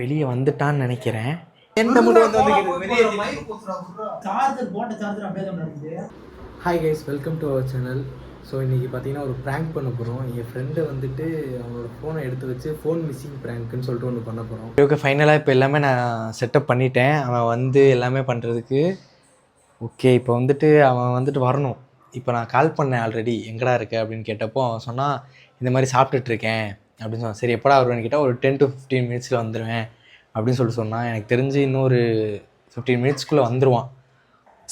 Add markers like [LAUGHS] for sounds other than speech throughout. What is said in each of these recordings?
வெளியே வந்துட்டான்னு நினைக்கிறேன். என்ன மட்டும் வந்து சார்ஜர் போட்ட சார்ஜர் அப்படியே தான் நடக்குது. Hi guys welcome to our channel so இன்றைக்கி பார்த்தீங்கன்னா ஒரு ப்ராங்க் பண்ண போகிறோம் என் ஃப்ரெண்டு வந்துட்டு அவனோட ஃபோனை எடுத்து வச்சு ஃபோன் மிஸ்ஸிங் ப்ராங்க்னு சொல்லிட்டு ஒன்று பண்ண போகிறோம் ஓகே ஃபைனலாக இப்போ எல்லாமே நான் செட்டப் பண்ணிட்டேன். அவன் வந்து எல்லாமே பண்ணுறதுக்கு ஓகே இப்போ வந்துட்டு அவன் வந்துட்டு வரணும். இப்போ நான் கால் பண்ணேன் ஆல்ரெடி எங்கடா இருக்க அப்படின்னு கேட்டப்போ அவன் சொன்னான் இந்த மாதிரி சாப்பிட்டுட்டு இருக்கேன். அப்படின்னு சொன்னான். சரி எப்படா வருவேன்னு கேட்டால் ஒரு டென் டு ஃபிஃப்டீன் மினிட்ஸில் வந்துடுவேன் அப்படின்னு சொல்லிட்டு சொன்னான். எனக்கு தெரிஞ்சு இன்னொரு ஃபிஃப்டீன் மினிட்ஸ்க்குள்ளே வந்துடுவான்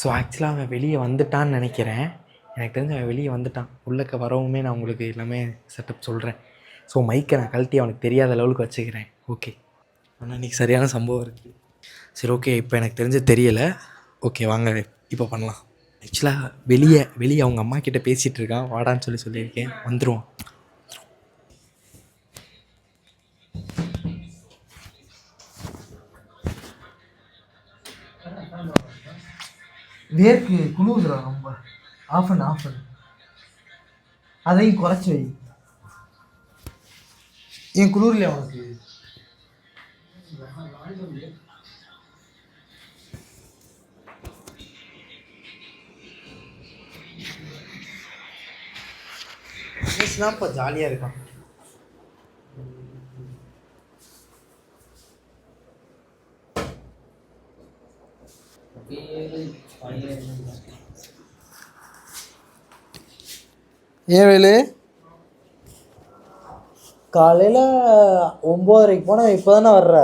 ஸோ ஆக்சுவலாக அவன் வெளியே வந்துட்டான்னு நினைக்கிறேன். எனக்கு தெரிஞ்சு அவன் வெளியே வந்துட்டான். உள்ளக்க வரவுமே நான் உங்களுக்கு எல்லாமே செட்டப் சொல்கிறேன் ஸோ மைக்கை நான் கழட்டி அவனுக்கு தெரியாத லெவலுக்கு வச்சுக்கிறேன். ஓகே ஆனால் இன்றைக்கி சரியான சம்பவம் இருக்குது சரி ஓகே இப்போ எனக்கு தெரிஞ்சு தெரியலை. ஓகே வாங்க இப்போ பண்ணலாம். ஆக்சுவலாக வெளியே வெளியே அவங்க அம்மா கிட்டே பேசிகிட்டு இருக்கான். வாடான்னு சொல்லி சொல்லியிருக்கேன். வந்துடுவான் வேர்க்கு குழுவுதுடா ரொம்ப. ஆஃப் பண்ணு ஆஃப் பண்ணு அதையும் குறைச்சி வை. என் குளிர்லையா உனக்கு? இப்போ ஜாலியாக இருக்கான் ஏன் வேலு காலையில் ஒம்போதரைக்கு போனால் இப்போ தானே வர்ற?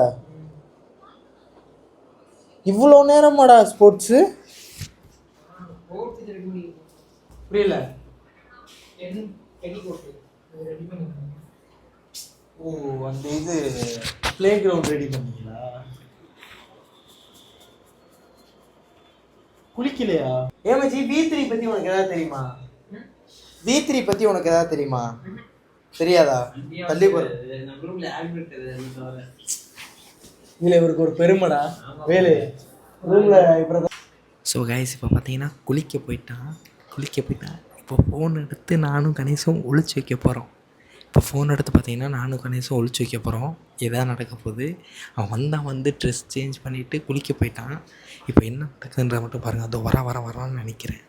இவ்வளோ நேரமாடா ஸ்போர்ட்ஸு புரியல. ஓ அந்த இது ப்ளே கிரவுண்ட் ரெடி பண்ணீங்களா குளிக்கலையா? ஏமாச்சி வி த்ரீ பற்றி உனக்கு ஏதாவது தெரியுமா? வி த்ரீ பற்றி உனக்கு ஏதாவது தெரியுமா? தெரியாதா? தள்ளி போற இதில் இவருக்கு ஒரு பெருமைடா. வேலு ரூமில் இப்போ ஸோ கைஸ் இப்போ பார்த்தீங்கன்னா குளிக்க போயிட்டான். குளிக்க போயிட்டான் இப்போ ஃபோன் எடுத்து நானும் கணேசும் ஒளிச்சு வைக்க போகிறோம் இப்போ ஃபோன் எடுத்து பார்த்தீங்கன்னா நானும் கணேசும் ஒளிச்சு வைக்க போகிறோம் எதாவது நடக்க போகுது. அவன் வந்தான் வந்து ட்ரெஸ் சேஞ்ச் பண்ணிவிட்டு குளிக்க போயிட்டான். இப்போ என்ன நடக்குதுன்ற மட்டும் பாருங்கள் அதோ வர வர வரான்னு நினைக்கிறேன்.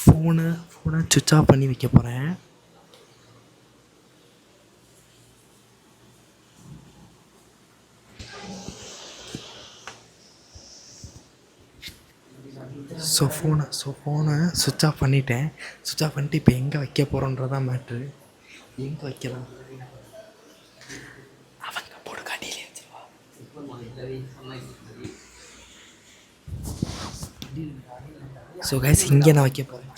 ஃபோனை ஃபோனை சுவிட்ச் ஆஃப் பண்ணி வைக்க போகிறேன் ஸோ ஃபோனை ஸோ ஃபோனை சுவிட்ச் ஆஃப் பண்ணிட்டேன். சுவிட்ச் ஆஃப் பண்ணிட்டு இப்போ எங்கே வைக்க போகிறோன்றதான் மேட்ரு எங்கே வைக்கலாம்? அவங்க போடு காட்டிலே வச்சிருவா. ஸோ கைஸ் இங்கே நான் வைக்க போகிறேன்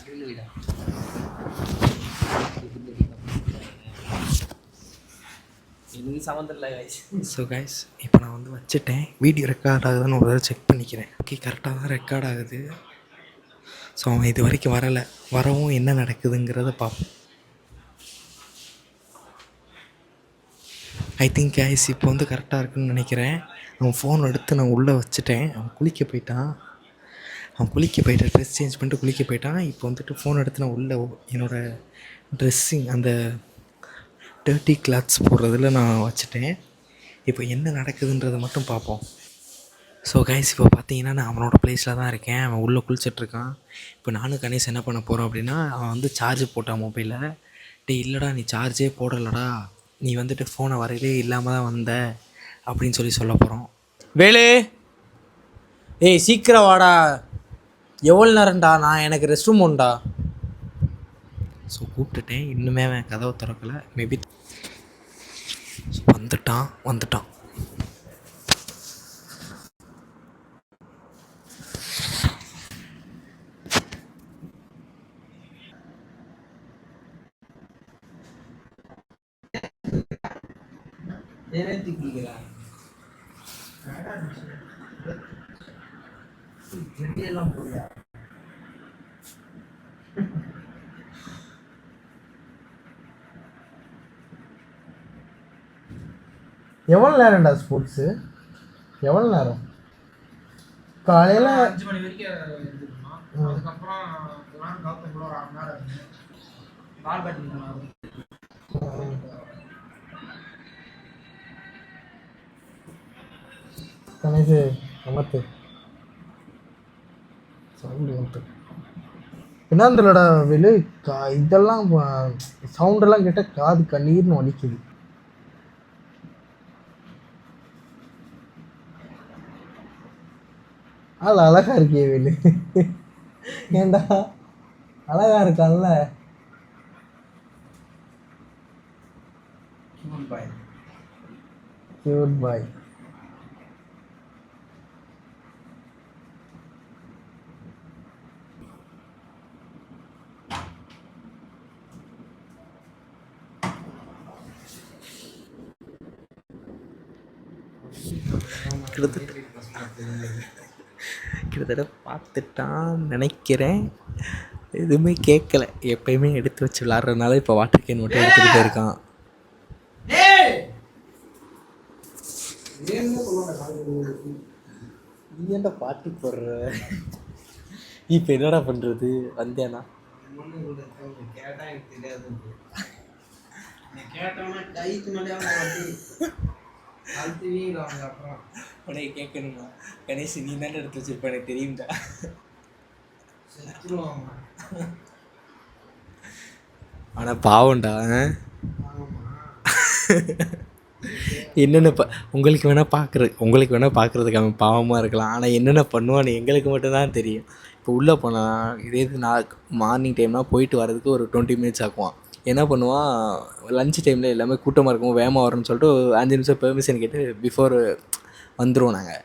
ஸோ கைஸ் இப்போ நான் வந்து வச்சுட்டேன். வீடியோ ரெக்கார்ட் ஆகுதுன்னு ஒரு தடவை செக் பண்ணிக்கிறேன். ஓகே கரெக்டாக தான் ரெக்கார்ட் ஆகுது. ஸோ அவன் இது வரைக்கும் வரலை. வரவும் என்ன நடக்குதுங்கிறத பார்ப்போம். ஐ திங்க் ஐஸ் இப்போ வந்து கரெக்டாக இருக்குன்னு நினைக்கிறேன். அவன் ஃபோன் எடுத்து நான் உள்ளே வச்சுட்டேன். அவன் குளிக்க போயிட்டான். அவன் குளிக்க போயிட்டான் ட்ரெஸ் சேஞ்ச் பண்ணிட்டு குளிக்க போயிட்டான். இப்போ வந்துட்டு ஃபோன் எடுத்து நான் உள்ளே என்னோடய ட்ரெஸ்ஸிங் அந்த டர்ட்டி கிளாத்ஸ் போடுறதில் நான் வச்சுட்டேன். இப்போ என்ன நடக்குதுன்றதை மட்டும் பார்ப்போம். ஸோ கைஸ் இப்போ பார்த்தீங்கன்னா நான் அவனோட ப்ளேஸில் தான் இருக்கேன். அவன் உள்ளே குளிச்சிட்ருக்கான். இப்போ நானும் கணேஷ் என்ன பண்ண போகிறோம் அப்படின்னா அவன் வந்து சார்ஜ் போட்டான் மொபைலில் டே இல்லைடா நீ சார்ஜே போடலடா. நீ வந்துட்டு ஃபோனை வரையிலே இல்லாமல் தான் வந்த அப்படின்னு சொல்லி சொல்ல போகிறோம் வேலு! ஏய் சீக்கிரம் வாடா. எவ்வளோ நேரம்டா? நான் எனக்கு ரெஸ்ட் ரூம் உண்டா? ஸோ கூப்பிட்டுட்டேன். இன்னுமே அவன் கதவை திறக்கலை. மேபி வந்துட்டான் வந்துட்டான். எவ்வளோ நேரம்டா ஸ்போர்ட்ஸு எவ்வளோ நேரம்? காலையில் அஞ்சு மணி வரைக்கும் அதுக்கப்புறம் ஒரு அரை மணி நேரம் இருந்தேன் பால் பேட்மிண்டன் ஆடுறோம் கணேஷ் அமர்த்து சவுண்டு என்னன்னு தெரியலடா வெளி கா இதெல்லாம் சவுண்டெல்லாம் கேட்டால் காது கண்ணீர்னு வலிக்குது. ஆள் அழகா இருக்கியே வெளி. ஏண்டா அழகா இருக்கான்ல. கியூட் பாய் கிட்டத்தட்ட. கிட்டத்தட்ட பார்த்துட்டான்னு நினைக்கிறேன். எதுவுமே கேட்கல. எப்பயுமே எடுத்து வச்சு விளாட்றதுனால இப்போ வாட்டர் கேன் மட்டும் எடுத்துகிட்டு போயிருக்கான். நீ ஏன்டா பாட்டி போடுற? இப்போ என்னடா பண்ணுறது வந்தேனா கேட்டா எனக்கு தெரியாது உனக்கு கேட்கணுமா? கணேஷ் நீ தானே எடுத்து வச்சிருப்ப? எனக்கு தெரியும்டா. ஆனால் பாவம்டா என்னென்ன ப உங்களுக்கு வேணால் பார்க்குற உங்களுக்கு வேணால் பார்க்குறதுக்கு அவன் பாவமாக இருக்கலாம். ஆனால் என்னென்ன பண்ணுவான்னு எங்களுக்கு மட்டும்தான் தெரியும். இப்போ உள்ளே போனால் இதே இது நான் மார்னிங் டைம்னால் போயிட்டு வரதுக்கு ஒரு டுவெண்ட்டி மினிட்ஸ் ஆக்குவான். என்ன பண்ணுவான்? லஞ்ச் டைமில் எல்லாமே கூட்டமாக இருக்கும் வேகமாக வரும்னு சொல்லிட்டு ஒரு அஞ்சு நிமிஷம் பெர்மிஷன் கேட்டு பிஃபோர் வந்துடுவோம் நாங்கள்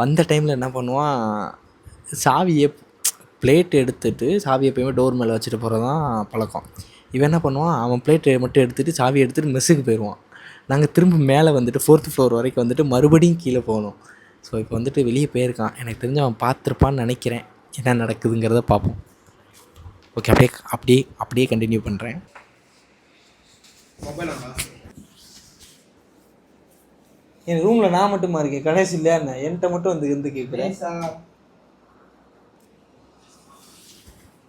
வந்த டைமில் என்ன பண்ணுவான்? சாவியை பிளேட் எடுத்துகிட்டு சாவி எப்பயுமே டோர் மேலே வச்சுட்டு போகிறது தான் பழக்கம். இவன் என்ன பண்ணுவான்? அவன் பிளேட் மட்டும் எடுத்துகிட்டு சாவி எடுத்துகிட்டு மெஸ்ஸுக்கு போயிடுவான் நாங்கள் திரும்ப மேலே வந்துட்டு ஃபோர்த்து ஃப்ளோர் வரைக்கும் வந்துட்டு மறுபடியும் கீழே போகணும். ஸோ இப்போ வந்துட்டு வெளியே போயிருக்கான். எனக்கு தெரிஞ்சு அவன் பார்த்துருப்பான்னு நினைக்கிறேன். என்ன நடக்குதுங்கிறத பார்ப்போம். ஓகே அப்படியே அப்படியே அப்படியே கண்டினியூ பண்ணுறேன் என் ரூமில் நான் மட்டுமா இருக்கேன்? கணேஷ் இல்லையா என்ன? என்கிட்ட மட்டும் வந்து இருந்து கேட்குறேன்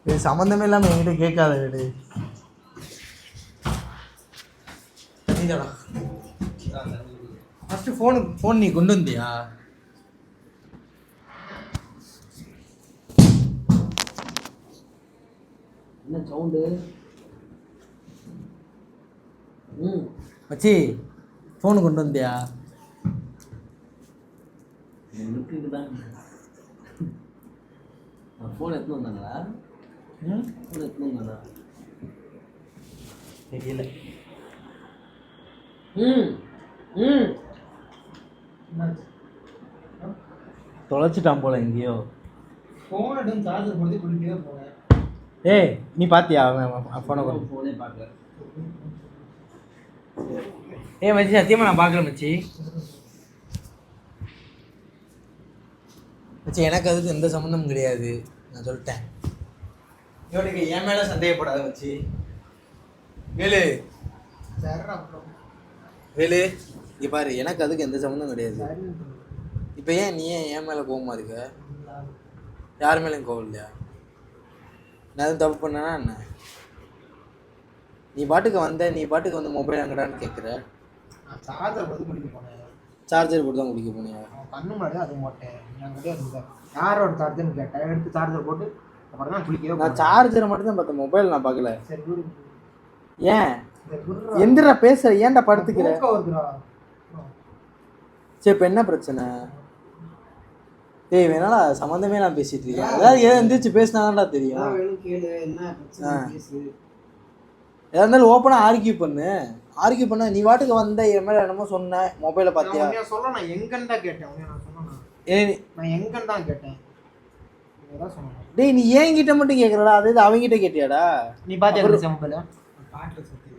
இது சம்மந்தமே இல்லாமல் என்கிட்ட கேட்காத வீடு. ஃபஸ்ட்டு ஃபோனு ஃபோன் நீ கொண்டு வந்தியா? என்ன சவுண்டு மச்சி ஃபோனு கொண்டு வந்தியா? ஃபோன் எடுத்துன்னு வந்தாங்களா? ம். ஃபோன் எடுத்துன்னு வந்தாங்களா? தெரியல. ம். ம். தொலைச்சிட்டான் போல எங்கேயோ. ஃபோன் எடுத்து சார்ஜர் போனேன் ஏய் நீ பாத்தியா? அவன் ஃபோனை ஃபோனே பார்க்கல. ஏ மச்சி சத்தியமாக நான் பார்க்கல மச்சி. மச்சி எனக்கு அதுக்கு எந்த சம்மந்தமும் கிடையாது. நான் சொல்லிட்டேன். இவனுக்கு என் மேலே சந்தேகப்படாத மச்சி. வேலு. வேலு இங்கே பாரு எனக்கு அதுக்கு எந்த சம்மந்தம் கிடையாது. இப்போ ஏன் நீ ஏன் என் மேலே கோவமாக இருக்க? யார் மேலேயும் கோவம் இல்லையா? நான் எதுவும் தப்பு பண்ணனா என்ன? நீ பாட்டுக்கு வந்த நீ பாட்டுக்கு வந்து மொபைல் எங்கடான்னு கேட்குற நான் சார்ஜர் குளிக்க போனேன். சார்ஜர் போட்டு தான் குடிக்க போனியா? கண்ணு முன்னாடி அது இருந்தேன் யாரோட சார்ஜர்னு கேட்டேன். எடுத்து சார்ஜர் போட்டு அப்புறம் தான் குளிக்கவே நான். சார்ஜரை மட்டும் தான் பார்த்தேன். மொபைல் நான் பார்க்கல. சரி. ஏன். எந்திரா பேசுற ஏன்டா படுத்துக்கிற. சரி இப்போ என்ன பிரச்சனை? டேய் வேணாடா சம்மந்தமே நான் பேசிட்டு இருக்கேன் அதாவது ஏதோ எந்திரிச்சு பேசினாதான்டா தெரியும். அதான் வேணும் கேளு என்ன பிரச்சனை ஆ. பேசு எதா இருந்தாலும் ஓப்பனாக ஆர்கியூ பண்ணு. ஆர்கியூ பண்ண நீ வாட்டுக்கு வந்த என் மேலே என்னமோ சொன்ன மொபைலை பார்த்தியா சொல்ல நான் எங்கன்னு தான் கேட்டேன் நான் சொன்னேனா? ஏய் நீ- நான் எங்கன்னு தான் கேட்டேன் சொன்னேன் டேய் நீ என்கிட்ட மட்டும் கேட்குறடா அதே இது அவங்கிட்ட கேட்டியாடா? நீ பாத்தியா அந்த செம்பல பாட்டுல சுத்தி.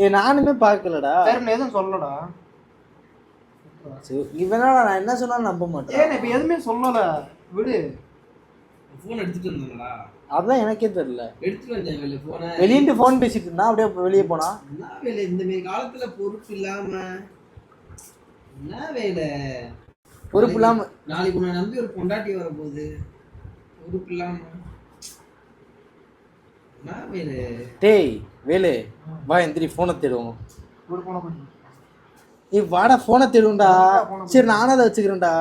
ஏய் நானுமே பார்க்கலடா சரி நான் எதுவும் சொல்லடா சரி, இவனால நான் என்ன சொன்னாலும் நம்ப மாட்டேன். ஏன் இப்ப எதுவுமே சொல்லல. விடு. ஃபோன் எடுத்துட்டு வந்தாங்களா அதான் எனக்கே தெரியல. எடுத்துட்டு வெளியிட்டு ஃபோன் பேசிட்டு இருந்தா அப்படியே வெளியே போனா? என்ன வேலை? இந்த மாதிரி காலத்துல பொறுப்பு இல்லாம. என்ன வேலை? பொறுப்பு இல்லாம நாளைக்கு உன்னை நம்பி ஒரு பொண்டாட்டி வர போகுது பொறுப்பு இல்லாம. என்ன வேலு? டேய் வேலு வா எந்திரி ஃபோனை தேடுவோம். ஒரு போன பண்ணி ஏய் வாடா ஃபோனை தேடுவோம்டா. சரி நானும் அதை வச்சுக்கிறேன்டா.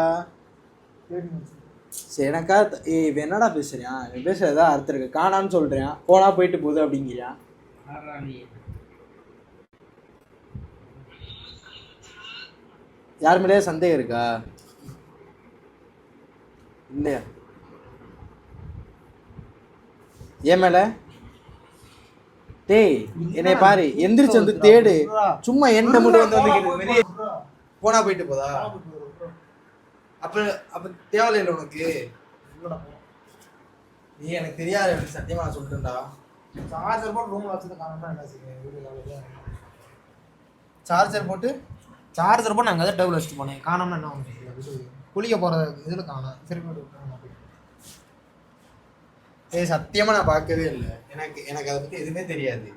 சரி எனக்கா ஏய் இவன் என்னடா பேசுறியா இவன் பேசுறதா அர்த்தம் இருக்கு. காணான்னு சொல்றேன். போனா போயிட்டு போகுது அப்படிங்கிறியா? யார் மேலேயே சந்தேகம் இருக்கா? இல்லையா? ஏன் மேல? டேய் என்னை பாரு. எந்திரிச்சு வந்து தேடு. சும்மா எந்த மட்டும் வந்து வந்து போனா போயிட்டு போதா? அப்ப அப்ப தேவையில்லை உனக்கு. நீ எனக்கு தெரியாது எனக்கு சத்தியமா நான் சொல்லிட்டேன்டா. சார்ஜர் போட்டு ரூம்ல வச்சது காரணம் என்ன செய்யுங்க சார்ஜர் போட்டு சார்ஜர் போட்டு நாங்கள் தான் டேபிள் வச்சுட்டு போனேன். காணாமல் என்ன ஒன்று குளிக்க போகிற இதில் காணோம். சரி ஏ சத்தியமா நான் பார்க்கவே இல்லை. எனக்கு எனக்கு அதை பத்தி எதுவுமே தெரியாது.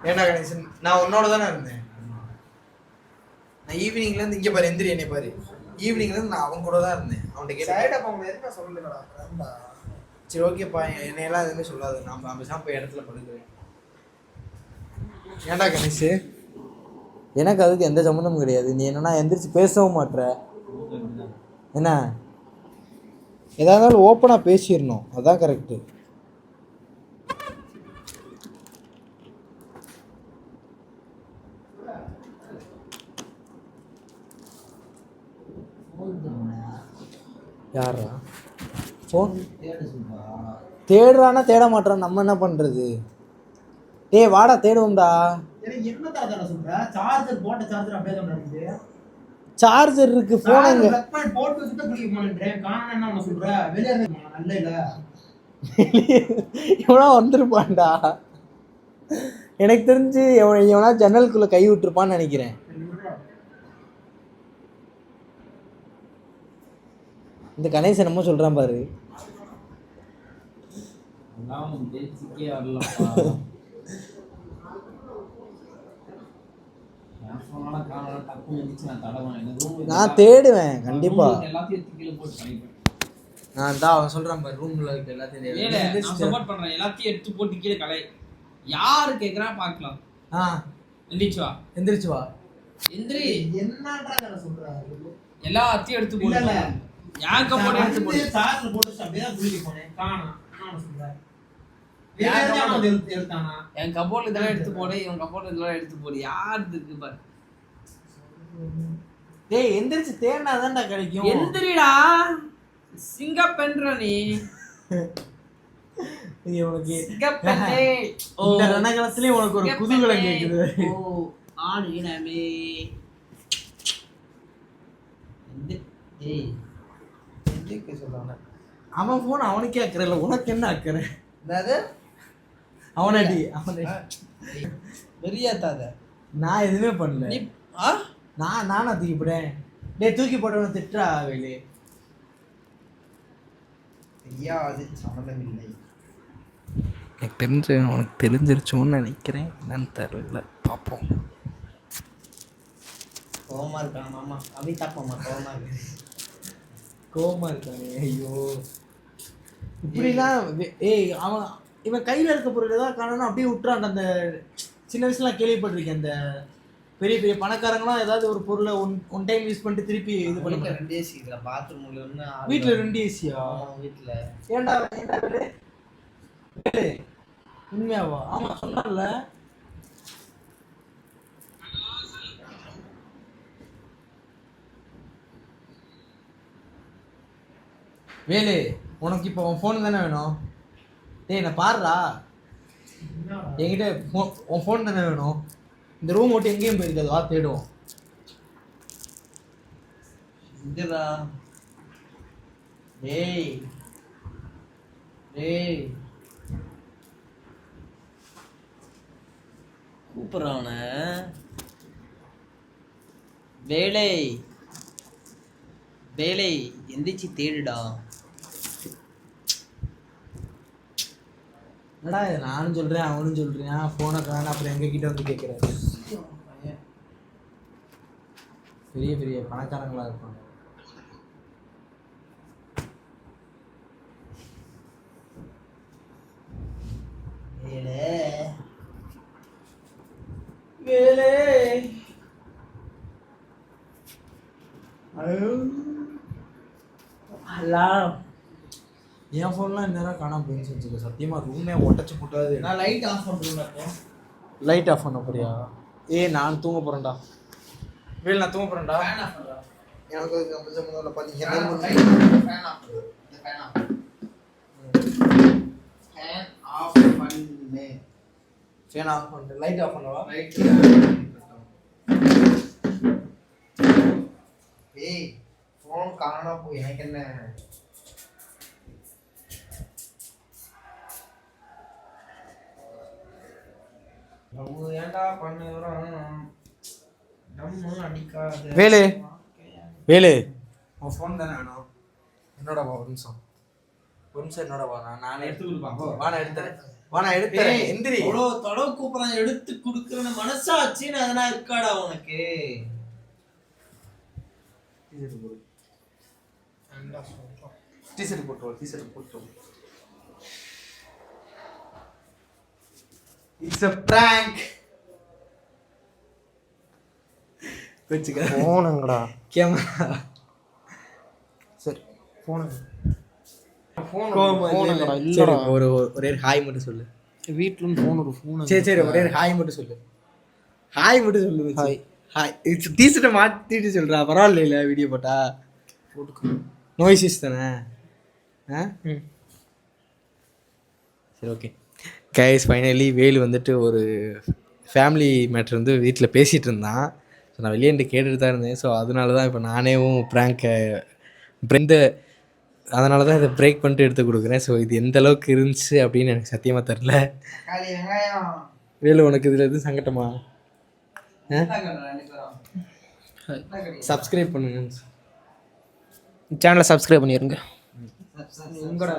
ஏண்டா கணேசன் நான் உன்னோட தானே இருந்தேன். நான் ஈவினிங்ல இருந்து இங்க பாரு எந்திரி என்னை பாரு. ஈவினிங்ல நான் அவன் கூட தான் இருந்தேன். அவன்கிட்ட கேட்டேன் சைட் அப்போ அவங்க எதுவுமே சொல்லலடா சரி ஓகேப்பா என்னையெல்லாம் எதுவுமே சொல்லாது. நான் பேசாம போய் இடத்துல படுக்கிறேன். ஏன்டா கணேஷ்? எனக்கு அதுக்கு எந்த சம்மந்தமும் கிடையாது. நீ என்னன்னா எந்திரிச்சு பேசவும் மாட்ற. என்ன? எதா இருந்தாலும் ஓப்பனாக பேசிடணும். அதான் கரெக்டு யாரா ஃபோன் தேடுறானா தேட மாட்டான் நம்ம என்ன பண்றது? டேய் வாடா தேடுவோம்டா. சார்ஜர் இருக்கு போன் எங்க? இவனா [LAUGHS] வந்திருப்பான்டா. எனக்கு தெரிஞ்சு எவன் ஜன்னலுக்குள்ள கை விட்டுருப்பான்னு நினைக்கிறேன். இந்த கணேசன் என்னமோ சொல்றான் பாரு. நான் தேடுவேன் கண்டிப்பா. நான் தான் அவன் சொல்றான் பாரு ரூம்ல இருக்க எல்லாத்தையும் support பண்றேன். எல்லாத்தையும் எடுத்து போட்டு கீழே கலை. யாரு கேக்குறா பார்க்கலாம். ஆ. எந்திரிச்சு வா. எந்திரிச்சு வா. எந்திரி. என்னன்றாங்க சொல்ற எல்லாத்தையும் எடுத்து இல்ல, இல்ல. போடு ஏன் கப்போர்ட் எடுத்து போடு சார்ஜர் போட்டு அப்படியே குளிக்க போனேன் காணோம். என்ன என் கப்போர்ட் இதெல்லாம் எடுத்து போடு இவன் கப்போர்ட் இதெல்லாம் எடுத்து போடு. யார் இருக்கு பாரு. டேய் எந்திரிச்சு தேடினா தான்டா கிடைக்கும். எந்திரிடா. சிங்கப்பென்ற நீ இது உனக்கு [LAUGHS] இந்த ரணகலத்திலயும் உனக்கு ஒரு குதூகலம் கேக்குது. ஓ ஆண் இனமே எந்தி- எதுக்கு சொல்றாங்க. அவன் போன் அவனுக்கே அக்கறை உனக்கு என்ன அக்கறை? அதாவது அவனடி அவனடி வெறியாத்தாத நான் எதுவுமே பண்ணல. நீ ஆ? நான் நானா தூக்கி போட்டேன் டேய் தூக்கி போட்டவன திட்டுறா வேலு. தெரியாது சம்மந்தமில்லை. எனக்கு தெரிஞ்சு உனக்கு தெரிஞ்சிருச்சோன்னு நினைக்கிறேன். என்னன்னு தெரியல. பார்ப்போம் கோவமா இருக்கான் மாமா. அமிதாப் மாமா கோவமா இருக்கு. கோவமா இருக்கானே ஐயோ. இப்படிலாம் ஏய் அவன் இவன் கையில இருக்க பொருள் ஏதாவது காணணும் அப்படியே விட்டுறான். அந்த சின்ன வயசுலாம் கேள்விப்பட்டிருக்கேன். அந்த பெரிய பெரிய பணக்காரங்களாம் ஏதாவது ஒரு பொருளை ஒன் ஒன் டைம் யூஸ் பண்ணிட்டு திருப்பி இது பண்ண. ரெண்டு ஏசி இதுல பாத்ரூம்ல ஆளு வீட்டுல ரெண்டு ஏசியா வீட்டுல வேலு? வேலு, உண்மையாவா? ஆமா சொன்னான்ல வேலு உனக்கு இப்போ உன் ஃபோன் தானே வேணும்? டேய் நான் பாடுறா என்கிட்ட ஃபோன் உன் ஃபோன் தானே வேணும்? இந்த ரூம் மட்டும் எங்கேயும் போயிருக்காது வா தேடுவோம். இதுடா டேய். டேய். கூப்பிட்றவன வேலை. வேலை எந்திரிச்சு தேடுடா. என்னடா இது? நானும் சொல்றேன் அவனும் சொல்றேன் ஃபோனை காணும் அப்புறம் எங்க கிட்ட வந்து கேட்குறாரு பெரிய பெரிய பணக்காரங்களா இருப்பாங்க. வேலை. வேலை. என் ஃபோன்லாம் இந்நேரம் காணாம போயிடுச்சு வச்சுக்கோ சத்தியமா ரூமே ஒட்டச்சு போட்டாது. நான் லைட் ஆஃப் பண்ணுறேன் லைட் ஆஃப் பண்ண போறியா? ஏ நான் தூங்க போறேன்டா. வேல் நான் தூங்க போறேன்டா. ஃபேன் ஆஃப் பண்ணுறேன் எனக்கு ஃபேன் ஆஃப் பண்ணு ஃபேன் ஆஃப் பண்ணிட்டு லைட் ஆஃப் பண்ணவா? லைட் ஏய் ஃபோன் காணாம போய் எனக்கு என்ன? நம்ம ஏன்டா பண்ணுறோம் நம்ம அடிக்காத வேலு. வேலு. உன் ஃபோன் தானே வேணும். என்னோட வா ஒரு நிமிஷம். ஒரு நிமிஷம் என்னோட வா நான் நானே எடுத்து கொடுப்பாங்க வா நான் எடுத்துறேன். வா நான் எடுத்துறேன். எந்திரி. கூப்பிட்றான் எடுத்து கொடுக்குறேன்னு மனசாட்சின்னு அதெல்லாம் இருக்காடா உனக்கு? டிஷர்ட் போட்டு டிஷர்ட் போட்டு இட்ஸ் a prank. வச்சுக்க. போனுங்கடா. கேமரா. சரி போனு. சரி ஒரு ஒரே ஹாய் மட்டும் சொல்லு. வீட்டில் ஃபோன் ஒரு ஃபோன் சரி சரி ஒரே ஹாய் மட்டும் சொல்லு. ஹாய் மட்டும் சொல்லு ஹாய். ஹாய். இட்ஸ் டீசர்ட்டை மாற்றிட்டு சொல்கிறா பரவாயில்ல வீடியோ போட்டா. போட்டுக்கோ. நோய்ஸிஸ் தானே? ஆ? சரி ஓகே கைஸ் ஃபைனலி வேலு வந்துட்டு ஒரு ஃபேமிலி மேட்ரு வந்து வீட்டில் பேசிகிட்டு இருந்தான். ஸோ நான் வெளியே கேட்டுட்டு தான் இருந்தேன். ஸோ அதனால தான் இப்போ நானேவும் ப்ராங்கை இந்த அதனால தான் இதை பிரேக் பண்ணிட்டு எடுத்து கொடுக்குறேன். ஸோ இது எந்த அளவுக்கு இருந்துச்சு அப்படின்னு எனக்கு சத்தியமாக தெரில வேலு உனக்கு இதில் எதுவும் சங்கட்டமா? சப்ஸ்கிரைப் பண்ணுங்க. சேனலை சப்ஸ்கிரைப் பண்ணிடுங்க உங்களோட